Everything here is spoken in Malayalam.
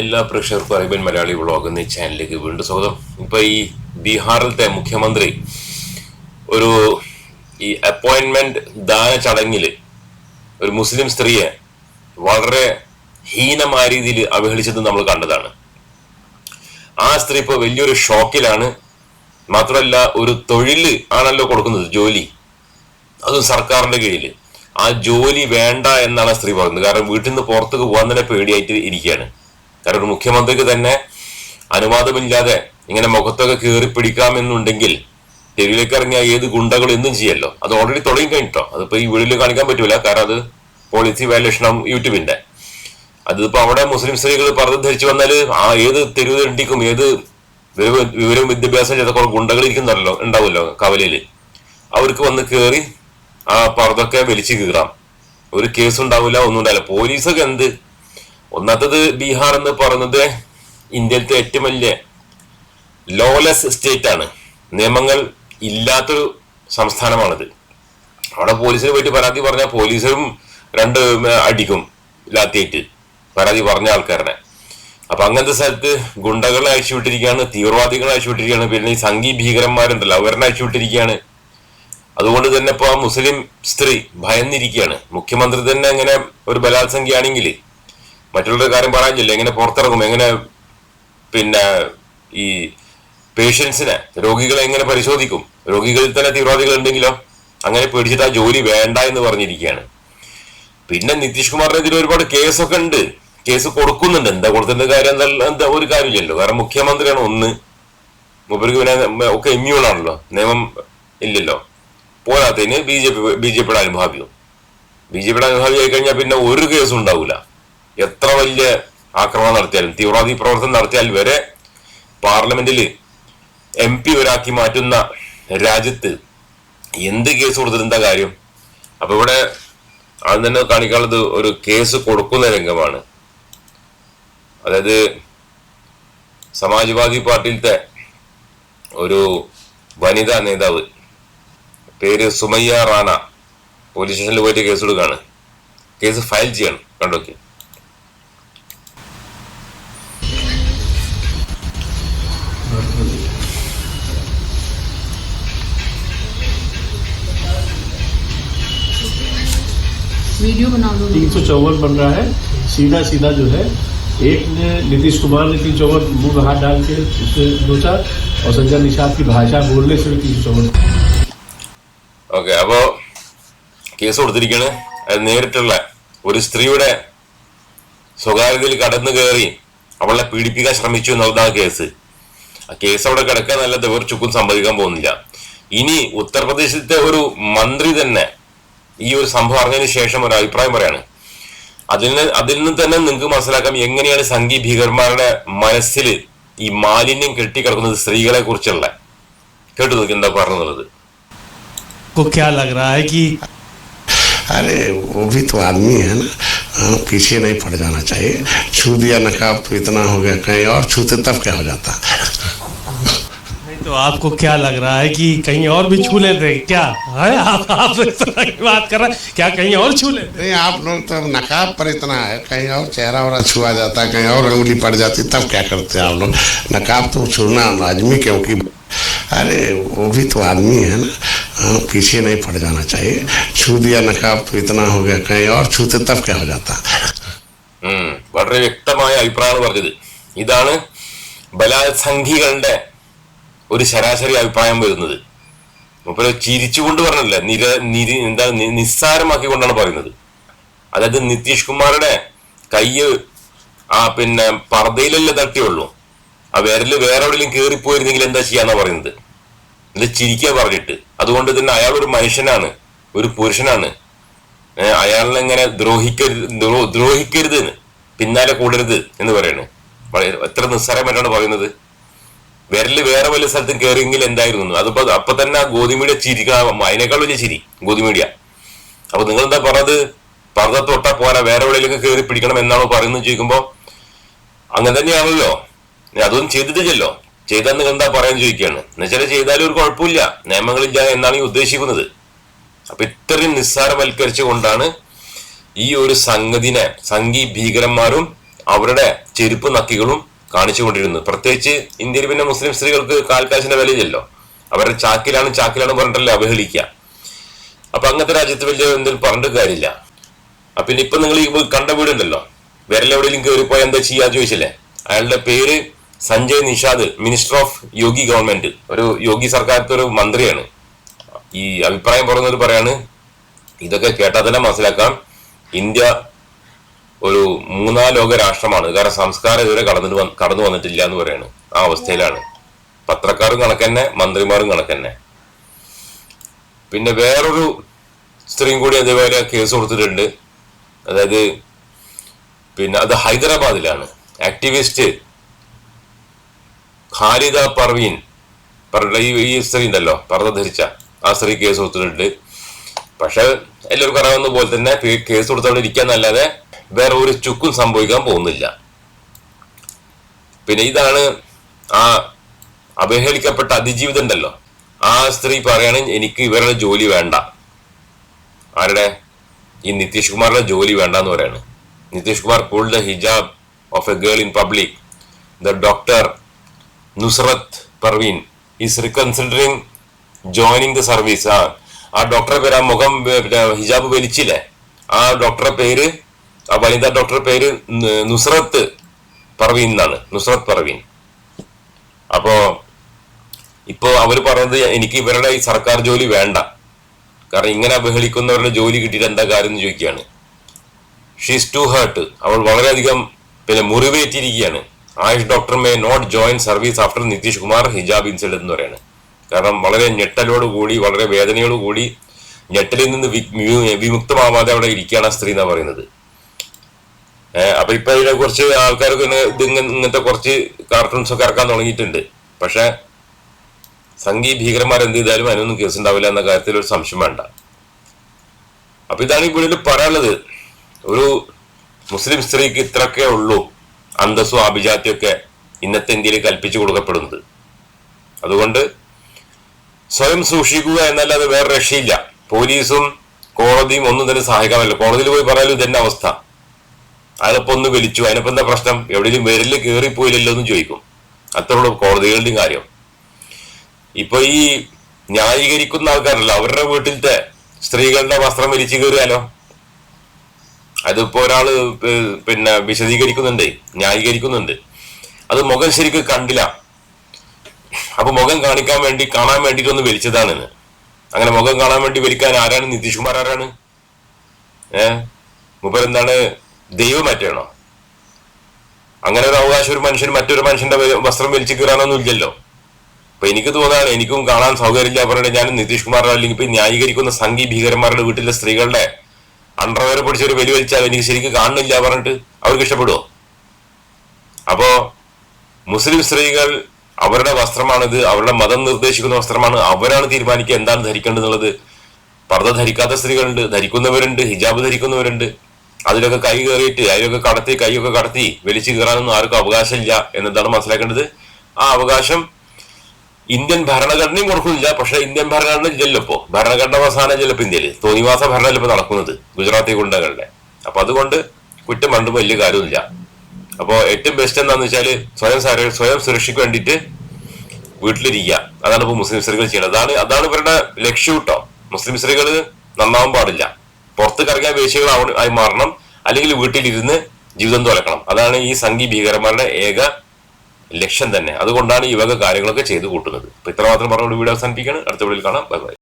എല്ലാ പ്രേക്ഷകർക്കും അറേബ്യൻ മലയാളി വ്ളോഗ് എന്ന ചാനലിലേക്ക് വീണ്ടും സ്വാഗതം. ഇപ്പൊ ഈ ബീഹാറിലത്തെ മുഖ്യമന്ത്രി ഒരു ഈ അപ്പോയിന്റ്മെന്റ് ദാന ചടങ്ങിൽ ഒരു മുസ്ലിം സ്ത്രീയെ വളരെ ഹീനമായ രീതിയിൽ അവഹേളിച്ചത് നമ്മൾ കണ്ടതാണ്. ആ സ്ത്രീ ഇപ്പൊ വലിയൊരു ഷോക്കിലാണ്. മാത്രമല്ല ഒരു തൊഴിൽ ആണല്ലോ കൊടുക്കുന്നത് ജോലി. അതും സർക്കാരിന്റെ കീഴിൽ ആ ജോലി വേണ്ട എന്നാണ് സ്ത്രീ പറയുന്നത്. കാരണം വീട്ടിൽ നിന്ന് പുറത്തേക്ക് പോകാൻ തന്നെ പേടിയായിട്ട് ഇരിക്കുകയാണ്. കാരണം ഒരു മുഖ്യമന്ത്രിക്ക് തന്നെ അനുവാദമില്ലാതെ ഇങ്ങനെ മുഖത്തൊക്കെ കീറി പിടിക്കാമെന്നുണ്ടെങ്കിൽ തെരുവിലേക്ക് ഇറങ്ങിയ ഏത് ഗുണ്ടകൾ എന്നും ചെയ്യല്ലോ. അത് ഓൾറെഡി തുടങ്ങി കഴിഞ്ഞിട്ടോ? അതിപ്പോ ഈ വീഡിയോയിൽ കാണിക്കാൻ പറ്റൂല. കാരണം അത് പോളിസി വയലേഷൻ ആവും യൂട്യൂബിന്റെ. അതിപ്പോ അവിടെ മുസ്ലിം സ്ത്രീകൾ പറഞ്ഞു ധരിച്ചു വന്നാൽ ആ ഏത് തെരുവ് ഇണ്ടിക്കും ഏത് വിവരവും വിദ്യാഭ്യാസം ചെയ്ത കുറെ ഗുണ്ടകൾ ഇരിക്കുന്നല്ലോ ഉണ്ടാവുമല്ലോ കവലയിൽ. അവർക്ക് വന്ന് കയറി ആ പറതൊക്കെ വലിച്ചു കീറാം. ഒരു കേസ് ഉണ്ടാവില്ല ഒന്നും ഉണ്ടാവില്ല പോലീസൊക്കെ എന്ത് ഒന്നാമത്തത് ബീഹാർ എന്ന് പറയുന്നത് ഇന്ത്യയിലത്തെ ഏറ്റവും വലിയ ലോലെസ് സ്റ്റേറ്റ് ആണ്. നിയമങ്ങൾ ഇല്ലാത്തൊരു സംസ്ഥാനമാണിത്. അവിടെ പോലീസിന് പോയിട്ട് പരാതി പറഞ്ഞാൽ പോലീസും രണ്ട് അടിക്കും ലാത്തിയിട്ട് പരാതി പറഞ്ഞ ആൾക്കാരനെ അപ്പൊ അങ്ങനത്തെ സ്ഥലത്ത് ഗുണ്ടകളെ അയച്ചുവിട്ടിരിക്കുകയാണ് തീവ്രവാദികളെ അയച്ചുവിട്ടിരിക്കുകയാണ് പിന്നെ ഈ സംഘീ ഭീകരന്മാരുണ്ടല്ലോ അവരെ അയച്ചുവിട്ടിരിക്കുകയാണ് അതുകൊണ്ട് തന്നെ ഇപ്പൊ ആ മുസ്ലിം സ്ത്രീ ഭയന്നിരിക്കുകയാണ്. മുഖ്യമന്ത്രി തന്നെ അങ്ങനെ ഒരു ബലാത്സംഖ്യയാണെങ്കിൽ മറ്റുള്ളവരുടെ കാര്യം പറയാനില്ല? എങ്ങനെ പുറത്തിറങ്ങും? എങ്ങനെ പിന്നെ ഈ പേഷ്യൻസിനെ രോഗികളെ എങ്ങനെ പരിശോധിക്കും? രോഗികളിൽ തന്നെ തീവ്രവാദികൾ ഉണ്ടെങ്കിലോ? അങ്ങനെ പേടിച്ചിട്ട് ആ ജോലി വേണ്ട എന്ന് പറഞ്ഞിരിക്കുകയാണ്. പിന്നെ നിതീഷ് കുമാറിനെതിരെ ഒരുപാട് കേസൊക്കെ ഉണ്ട്. കേസ് കൊടുക്കുന്നുണ്ട്. എന്താ കൊടുത്തുന്ന കാര്യം എന്താ എന്താ ഒരു കാര്യമില്ലല്ലോ. കാരണം മുഖ്യമന്ത്രിയാണ് ഒന്ന്. മൂപ്പർക്ക് പിന്നെ ഒക്കെ ഇമ്മ്യൂൺ ആണല്ലോ. നിയമം ഇല്ലല്ലോ. പോരാത്തതിന് B J P B J പിയുടെ അനുഭാവ്യം. ബി ജെ പിയുടെ അനുഭാവി ആയി കഴിഞ്ഞാൽ പിന്നെ ഒരു കേസും ഉണ്ടാവില്ല എത്ര വലിയ ആക്രമണം നടത്തിയാലും തീവ്രവാദി പ്രവർത്തനം നടത്തിയാൽ വരെ പാർലമെന്റിൽ എം പി ഒരാക്കി മാറ്റുന്ന രാജ്യത്ത് എന്ത് കേസ് കൊടുത്തിട്ട് കാര്യം? അപ്പൊ ഇവിടെ ആദ്യം തന്നെ കാണിക്കാനുള്ളത് ഒരു കേസ് കൊടുക്കുന്ന രംഗമാണ്. അതായത് സമാജ്വാദി പാർട്ടിയിലത്തെ ഒരു വനിതാ നേതാവ് പേര് സുമയ്യ റാണ പോലീസ് സ്റ്റേഷനിൽ പോയിട്ട് കേസ് കൊടുക്കുകയാണ് കേസ് ഫയൽ ചെയ്യണം കണ്ടോക്കെ. वीडियो बना दो तीन सौ चौवन बन रहा है सीधा सीधा जो है एक ने नीतीश कुमार ने तीन चौवन मुंह में हाथ डाल के उसे नोचा और संजय निषाद की भाषा बोलने से भी तीन सौ चौवन ഓക്കെ അപ്പോ കേസ് കൊടുത്തിരിക്കുകയാണ് അത് നേരിട്ടുള്ള ഒരു സ്ത്രീയുടെ സ്വകാര്യതയിൽ കടന്നു കയറി അവളെ പീഡിപ്പിക്കാൻ ശ്രമിച്ചു എന്നുള്ളതാണ് കേസ് ആ കേസ് അവിടെ കിടക്കാൻ നല്ല ദിവർ ചുക്കും സമ്മതിക്കാൻ പോകുന്നില്ല ഇനി ഉത്തർപ്രദേശത്തെ ഒരു മന്ത്രി തന്നെ ഈ ഒരു സംഭവം അറിഞ്ഞതിന് ശേഷം ഒരു അഭിപ്രായം പറയാണ് അതിൽ നിന്ന് അതിൽ നിന്ന് തന്നെ നിങ്ങൾക്ക് മനസ്സിലാക്കാം എങ്ങനെയാണ് സംഘി ഭീകരന്മാരുടെ മനസ്സിൽ ഈ മാലിന്യം കെട്ടിക്കിടക്കുന്നത് സ്ത്രീകളെ കുറിച്ചുള്ള കേട്ടു നോക്കി എന്താ പറഞ്ഞത് को क्या लग रहा है कि अरे वो भी तो आदमी है ना हाँ, पीछे नहीं पड़ जाना चाहिए छू दिया नकाब तो इतना हो गया कहीं और छूते तब क्या हो जाता नहीं तो आपको क्या लग रहा है कि कहीं और भी छू लेते हैं क्या है आप आप इस तरह की बात कर रहे हैं क्या कहीं और छू लेते नहीं आप लोग तो नकाब पर इतना है कहीं और चेहरा वरा छुआ जाता है कहीं और उंगली पड़ जाती तब क्या करते हैं आप लोग नकाब तो छूना लाजमी क्योंकि अरे वो भी तो आदमी है ना हाँ, पीछे नहीं पड़ जाना चाहिए छू दिया नकाब तो इतना हो गया कहीं और छूते तब क्या हो जाता ഉം. വളരെ വ്യക്തമായ അഭിപ്രായമാണ് പറഞ്ഞത് ഇതാണ് ബലാത്സംഖികളുടെ ഒരു ശരാശരി അഭിപ്രായം വരുന്നത്. മൂപ്പര് ചിരിച്ചുകൊണ്ട് പറഞ്ഞില്ല. നിര നിരി എന്താ നിസ്സാരമാക്കി നിസ്സാരമാക്കിക്കൊണ്ടാണ് പറയുന്നത്. അതായത് നിതീഷ് കുമാറുടെ കയ്യ് ആ പിന്നെ പർദ്ദയിലല്ലേ തട്ടിയുള്ളൂ. ആ വിരൽ വേറെ എവിടെയെങ്കിലും കയറിപ്പോയിരുന്നെങ്കിൽ എന്താ ചെയ്യാന്നാ പറയുന്നത്. ഇത് ചിരിക്കുക പറഞ്ഞിട്ട്. അതുകൊണ്ട് തന്നെ അയാൾ ഒരു മനുഷ്യനാണ്. ഒരു പുരുഷനാണ്. ഏഹ് അയാളിനെ ഇങ്ങനെ ദ്രോഹിക്കരുത് ദ്രോ- ദ്രോഹിക്കരുത് പിന്നാലെ കൂടരുത് എന്ന് പറയുന്നു എത്ര നിസ്സാരമായിട്ടാണ് പറയുന്നത്. വിരൽ വേറെ വല്ല സ്ഥലത്തും കയറിയെങ്കിൽ എന്തായിരുന്നു. അതിപ്പോ അപ്പൊ തന്നെ ഗോതിമീഡിയ ചിരി അതിനേക്കാൾ വലിയ ചിരി ഗോതിമീഡിയ അപ്പൊ നിങ്ങൾ എന്താ പറഞ്ഞത് പറഞ്ഞ തൊട്ടാ പോരാ വേറെ എവിടെയെങ്കിലും കയറി പിടിക്കണം എന്നാണോ പറയുന്നത് ചോദിക്കുമ്പോ അങ്ങനെ തന്നെയാണല്ലോ അതൊന്നും ചെയ്തിട്ടില്ലല്ലോ. ചെയ്താൽ നിങ്ങൾ എന്താ പറയാൻ ചോദിക്കുകയാണ് എന്നുവെച്ചാൽ ചെയ്താലും ഒരു കുഴപ്പമില്ല. നിയമങ്ങളില്ല എന്നാണ് ഈ ഉദ്ദേശിക്കുന്നത്. അപ്പൊ ഇത്രയും നിസ്സാരവൽക്കരിച്ചു കൊണ്ടാണ് ഈ ഒരു സംഗതിനെ സംഘി ഭീകരന്മാരും അവരുടെ ചെരുപ്പ് നക്കികളും കാണിച്ചുകൊണ്ടിരുന്നു പ്രത്യേകിച്ച് ഇന്ത്യയിൽ പിന്നെ മുസ്ലിം സ്ത്രീകൾക്ക് കാൽക്കാശിന്റെ വിലയില്ലല്ലോ. അവരുടെ ചാക്കിലാണ് ചാക്കിലാണ് പറഞ്ഞിട്ടല്ലേ അവഹേളിക്കുക. അപ്പൊ അങ്ങനത്തെ രാജ്യത്ത് വലിയ എന്തെങ്കിലും പറഞ്ഞിട്ട് കാര്യമില്ല. അപ്പൊ പിന്നെ ഇപ്പൊ നിങ്ങൾ ഈ കണ്ട വീടുണ്ടല്ലോ. വിരലെവിടെയും കയറി പോയാൽ എന്താ ചെയ്യാ ചോദിച്ചില്ലേ? അയാളുടെ പേര് Sanjay Nishad minister of Yogi government ഒരു യോഗി സർക്കാരിന്റെ ഒരു മന്ത്രിയാണ്. ഈ അഭിപ്രായം പറഞ്ഞവർ പറയാണ്. ഇതൊക്കെ കേട്ടാൽ തന്നെ മനസ്സിലാക്കാം. ഇന്ത്യ ഒരു മൂന്നാം ലോക രാഷ്ട്രമാണ് കാരണം സംസ്കാരം ഇതുവരെ കടന്നു കടന്നു വന്നിട്ടില്ല എന്ന് പറയാണ്. ആ അവസ്ഥയിലാണ്. പത്രക്കാരും കണക്കന്നെ മന്ത്രിമാരും കണക്കന്നെ. പിന്നെ വേറൊരു സ്ത്രീയും കൂടി അതേപോലെ കേസ് കൊടുത്തിട്ടുണ്ട്. അതായത് പിന്നെ അത് ഹൈദരാബാദിലാണ്. ആക്ടിവിസ്റ്റ് ഖാലിദ പർവീൻ പറഞ്ഞ ഈ ഈ സ്ത്രീ ഉണ്ടല്ലോ പർദ്ദ ധരിച്ച ആ സ്ത്രീ കേസ് കൊടുത്തിട്ടുണ്ട്. പക്ഷെ എല്ലാവർക്കും അറിയാവുന്ന പോലെ തന്നെ കേസ് കൊടുത്തവിടെ ഇരിക്കാന്നല്ലാതെ വേറെ ഒരു ചുക്കും സംഭവിക്കാൻ പോകുന്നില്ല. പിന്നെ ഇതാണ് ആ അവഹേളിക്കപ്പെട്ട അതിജീവിതം ഉണ്ടല്ലോ. ആ സ്ത്രീ പറയാണ് എനിക്ക് ഇവരുടെ ജോലി വേണ്ട. ആരുടെ? ഈ നിതീഷ് കുമാറിന്റെ ജോലി വേണ്ട എന്ന് പറയാണ്. Nitish Kumar pull the hijab off a girl in public the doctor Nusrat Parveen is reconsidering joining the service ആ ആ ഡോക്ടറെ പേര് ആ മുഖം ഹിജാബ് വലിച്ചില്ലേ? ആ ഡോക്ടറെ പേര് ആ വനിതാ ഡോക്ടറുടെ പേര് നുസ്രത്ത് പർവീൻ എന്നാണ്. നുസ്രത്ത് പർവീൻ അപ്പോ ഇപ്പോ അവർ പറഞ്ഞത് എനിക്ക് ഇവരുടെ ഈ സർക്കാർ ജോലി വേണ്ട. കാരണം ഇങ്ങനെ അവഹേളിക്കുന്നവരുടെ ജോലി കിട്ടിയിട്ട് എന്താ കാര്യം എന്ന് ചോദിക്കുകയാണ്. ഷീസ് ടു ഹേർട്ട് അവൾ വളരെയധികം പിന്നെ മുറിവേറ്റിരിക്കുകയാണ്. Ayush doctor may not join service after Nitish Kumar hijab incident എന്ന് പറയുന്നത്. കാരണം വളരെ ഞെട്ടലോട് കൂടി വളരെ വേദനയോടുകൂടി ഞെട്ടലിൽ നിന്ന് വിമുക്തമാവാതെ അവിടെ ഇരിക്കുകയാണ് ആ സ്ത്രീ എന്ന് പറയുന്നത്. അപ്പൊ ഇപ്പൊ അതിനെ കുറിച്ച് ആൾക്കാർക്ക് ഇത് ഇങ്ങ- ഇങ്ങനത്തെ കുറച്ച് കാർട്ടൂൺസ് ഒക്കെ ഇറക്കാൻ തുടങ്ങിയിട്ടുണ്ട്. പക്ഷെ സംഗീ ഭീകരന്മാർ എന്ത് ചെയ്താലും അതിനൊന്നും കേസ് ഉണ്ടാവില്ല എന്ന കാര്യത്തിൽ ഒരു സംശയം വേണ്ട. അപ്പൊ ഇതാണ് ഈ പറയാനുള്ളത്. ഒരു മുസ്ലിം സ്ത്രീക്ക് ഇത്രയൊക്കെ ഉള്ളൂ അന്തസ്സും ആഭിജാത്യമൊക്കെ ഇന്നത്തെ ഇന്ത്യയിൽ കൽപ്പിച്ചു കൊടുക്കപ്പെടുന്നത്. അതുകൊണ്ട് സ്വയം സൂക്ഷിക്കുക എന്നല്ലാതെ വേറെ രക്ഷയില്ല. പോലീസും കോടതിയും ഒന്നും തന്നെ സഹായിക്കാമല്ലോ കോടതിയിൽ പോയി പറയാലും ഇതന്നെ അവസ്ഥ. അതിപ്പോ ഒന്ന് വിളിച്ചു. അതിനൊപ്പം എന്താ പ്രശ്നം? എവിടെയെങ്കിലും വിരലിൽ കയറിപ്പോയില്ലല്ലോ എന്ന് ചോദിക്കും. അത്രയുള്ള കോടതികളുടെയും കാര്യം. ഇപ്പൊ ഈ ന്യായീകരിക്കുന്ന ആൾക്കാരല്ല അവരുടെ വീട്ടിലത്തെ സ്ത്രീകളുടെ വസ്ത്രം വലിച്ചു കയറിയാലോ? അതിപ്പോ ഒരാൾ പിന്നെ വിശദീകരിക്കുന്നുണ്ട് ന്യായീകരിക്കുന്നുണ്ട്. അത് മുഖം ശരിക്ക് കണ്ടില്ല. അപ്പൊ മുഖം കാണിക്കാൻ വേണ്ടി കാണാൻ വേണ്ടിയിട്ട് ഒന്ന് വലിച്ചതാണെന്ന് അങ്ങനെ മുഖം കാണാൻ വേണ്ടി വിളിക്കാൻ ആരാണ്? നിതീഷ് കുമാർ ആരാണ്? ഏഹ് മുപ്പരെന്താണ് ദൈവം മറ്റാണോ അങ്ങനെ ഒരു അവകാശം ഒരു മനുഷ്യൻ മറ്റൊരു മനുഷ്യന്റെ വസ്ത്രം വലിച്ചു കീറാനൊന്നും ഇല്ലല്ലോ. അപ്പൊ എനിക്ക് തോന്നാണ് എനിക്കും കാണാൻ സൗകര്യമില്ല പറഞ്ഞിട്ട് ഞാൻ നിതീഷ് കുമാറിനോ അല്ലെങ്കിൽ ഇപ്പൊ ന്യായീകരിക്കുന്ന സംഘി ഭീകരന്മാരുടെ വീട്ടിലെ സ്ത്രീകളുടെ അണ്ടർവെയർ പിടിച്ചൊരു വെലി വലിച്ചാൽ എനിക്ക് ശരിക്കും കാണുന്നില്ല പറഞ്ഞിട്ട് അവർക്ക് ഇഷ്ടപ്പെടുമോ അപ്പോ മുസ്ലിം സ്ത്രീകൾ അവരുടെ വസ്ത്രമാണിത് അവരുടെ മതം നിർദ്ദേശിക്കുന്ന വസ്ത്രമാണ് അവരാണ് തീരുമാനിക്കുക എന്താണ് ധരിക്കേണ്ടത് എന്നുള്ളത്. പർദ്ദ ധരിക്കാത്ത സ്ത്രീകളുണ്ട് ധരിക്കുന്നവരുണ്ട് ഹിജാബ് ധരിക്കുന്നവരുണ്ട്. അതിലൊക്കെ കൈ കയറിയിട്ട് അതിലൊക്കെ കടത്തി കൈയൊക്കെ കടത്തി വലിച്ചു കയറാനൊന്നും ആർക്കും അവകാശമില്ല എന്നതാണ് മനസ്സിലാക്കേണ്ടത്? ആ അവകാശം ഇന്ത്യൻ ഭരണഘടനയും കൊടുക്കുന്നില്ല. പക്ഷേ ഇന്ത്യൻ ഭരണഘടന ഇല്ലല്ലോ ഭരണഘടന അവസാനം ചിലപ്പോ ഇന്ത്യയിൽ. തോന്നിവാസ ഭരണമല്ല ഇപ്പൊ നടക്കുന്നത് ഗുജറാത്തി ഗുണ്ടകളുടെ. അപ്പൊ അതുകൊണ്ട് കുറ്റം പണ്ട് വലിയ കാര്യമില്ല. അപ്പോൾ ഏറ്റവും ബെസ്റ്റ് എന്താന്ന് വെച്ചാൽ സ്വയം സ്വയം സുരക്ഷയ്ക്ക് വേണ്ടിയിട്ട് വീട്ടിലിരിക്കുക. അതാണ് ഇപ്പൊ മുസ്ലിം സ്ത്രീകൾ ചെയ്യുന്നത്. അതാണ് അതാണ് ഇവരുടെ ലക്ഷ്യം കേട്ടോ. മുസ്ലിം സ്ത്രീകൾ നന്നാവാൻ പാടില്ല. പുറത്ത് കറങ്ങിയ വേശികൾ ആയി മാറണം. അല്ലെങ്കിൽ വീട്ടിലിരുന്ന് ജീവിതം തുലക്കണം. അതാണ് ഈ സംഘി ഭീകരന്മാരുടെ ഏക ലക്ഷ്യം തന്നെ. അതുകൊണ്ടാണ് ഈ വക കാര്യങ്ങളൊക്കെ ചെയ്തു കൂട്ടുന്നത്. അപ്പൊ ഇത്രമാത്രം പറഞ്ഞുകൊണ്ട് വീഡിയോ അവസാനിപ്പിക്കുകയാണ്. അടുത്ത വീഡിയോയിൽ കാണാം. Bye bye.